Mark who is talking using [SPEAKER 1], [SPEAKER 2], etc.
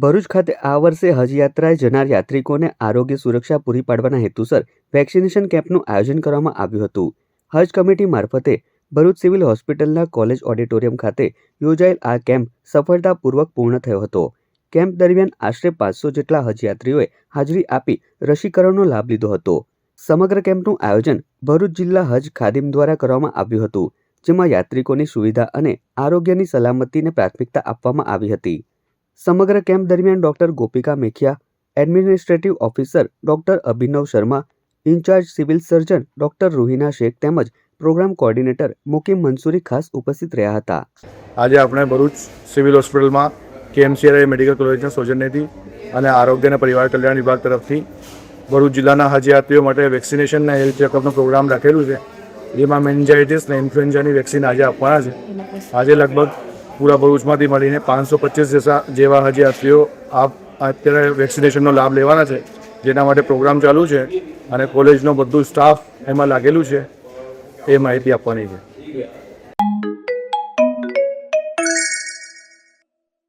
[SPEAKER 1] ભરૂચ ખાતે આ વર્ષે હજ યાત્રાએ જનાર યાત્રિકોને આરોગ્ય સુરક્ષા પૂરી પાડવાના હેતુસર વેક્સિનેશન કેમ્પનું આયોજન કરવામાં આવ્યું હતું. હજ કમિટી મારફતે ભરૂચ સિવિલ હોસ્પિટલના કોલેજ ઓડિટોરિયમ ખાતે યોજાયેલ આ કેમ્પ સફળતાપૂર્વક પૂર્ણ થયો હતો. કેમ્પ દરમિયાન આશરે પાંચસો જેટલા હજયાત્રીઓએ હાજરી આપી રસીકરણનો લાભ લીધો હતો. સમગ્ર કેમ્પનું આયોજન ભરૂચ જિલ્લા હજ ખાદિમ દ્વારા કરવામાં આવ્યું હતું, જેમાં યાત્રિકોની સુવિધા અને આરોગ્યની સલામતીને પ્રાથમિકતા આપવામાં આવી હતી. સમગ્ર કેમ્પ દરમિયાન doctor Gopika Mekhiya, administrative officer doctor Abhinav Sharma, in charge civil surgeon doctor Ruhina Shaikh તેમજ પ્રોગ્રામ કોર્ડિનેટર મુકીમ મંસૂરી ખાસ ઉપસ્થિત રહ્યા હતા.
[SPEAKER 2] આજે આપણે ભરૂચ સિવિલ હોસ્પિટલમાં કેએમસીઆરઆઈ મેડિકલ કોલેજના સૌજન્યથી અને આરોગ્ય અને પરિવાર કલ્યાણ વિભાગ તરફથી ભરૂચ જિલ્લાના હજયાત્રીઓ માટે વેક્સિનેશનના હેલ્થ ચેકઅપનો પ્રોગ્રામ રાખેલું છે. જેમાં મેન્જાઇટિસ અને ઇન્ફ્લુએન્ઝાની વેક્સિન આજે આપવાના છે. આજે લગભગ પૂરા ભરૂચમાંથી મળીને પાંચસો પચીસ જેવા હજી યાત્રીઓ આ અત્યારે વેક્સિનેશનનો લાભ લેવાના છે, જેના માટે પ્રોગ્રામ ચાલુ છે અને કોલેજનો બધું સ્ટાફ એમાં લાગેલું છે, એ માહિતી આપવાની છે.